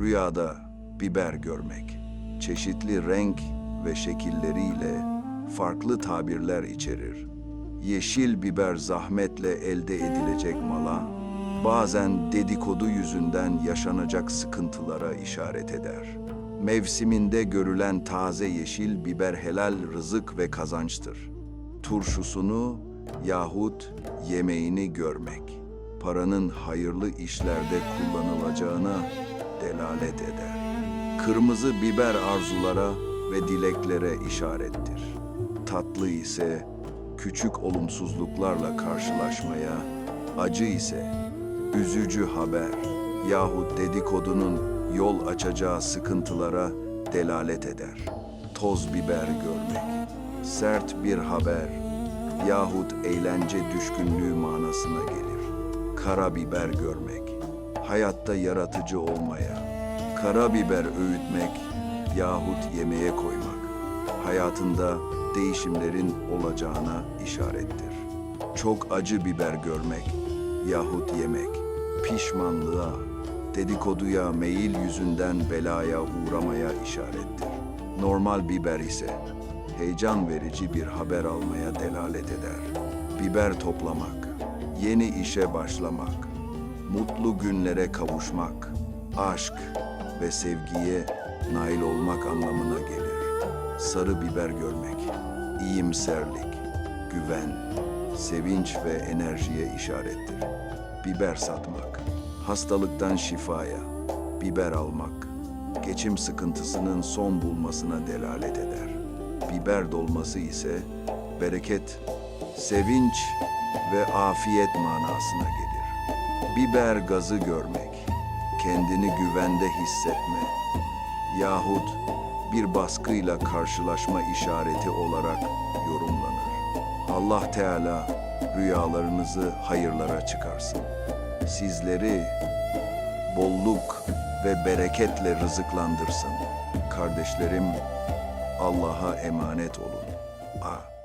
Rüyada biber görmek, çeşitli renk ve şekilleriyle farklı tabirler içerir. Yeşil biber zahmetle elde edilecek mala, bazen dedikodu yüzünden yaşanacak sıkıntılara işaret eder. Mevsiminde görülen taze yeşil biber helal rızık ve kazançtır. Turşusunu yahut yemeğini görmek, paranın hayırlı işlerde kullanılacağına delalet eder. Kırmızı biber arzulara ve dileklere işarettir. Tatlı ise küçük olumsuzluklarla karşılaşmaya, acı ise üzücü haber yahut dedikodunun yol açacağı sıkıntılara delalet eder. Toz biber görmek, sert bir haber yahut eğlence düşkünlüğü manasına gelir. Kara biber görmek, hayatta yaratıcı olmaya, karabiber öğütmek yahut yemeğe koymak, hayatında değişimlerin olacağına işarettir. Çok acı biber görmek yahut yemek, pişmanlığa, dedikoduya, meyil yüzünden belaya uğramaya işarettir. Normal biber ise heyecan verici bir haber almaya delalet eder. Biber toplamak, yeni işe başlamak, mutlu günlere kavuşmak, aşk ve sevgiye nail olmak anlamına gelir. Sarı biber görmek, iyimserlik, güven, sevinç ve enerjiye işarettir. Biber satmak, hastalıktan şifaya, biber almak, geçim sıkıntısının son bulmasına delalet eder. Biber dolması ise bereket, sevinç ve afiyet manasına gelir. Biber gazı görmek, kendini güvende hissetme yahut bir baskıyla karşılaşma işareti olarak yorumlanır. Allah Teala rüyalarınızı hayırlara çıkarsın. Sizleri bolluk ve bereketle rızıklandırsın. Kardeşlerim Allah'a emanet olun. A.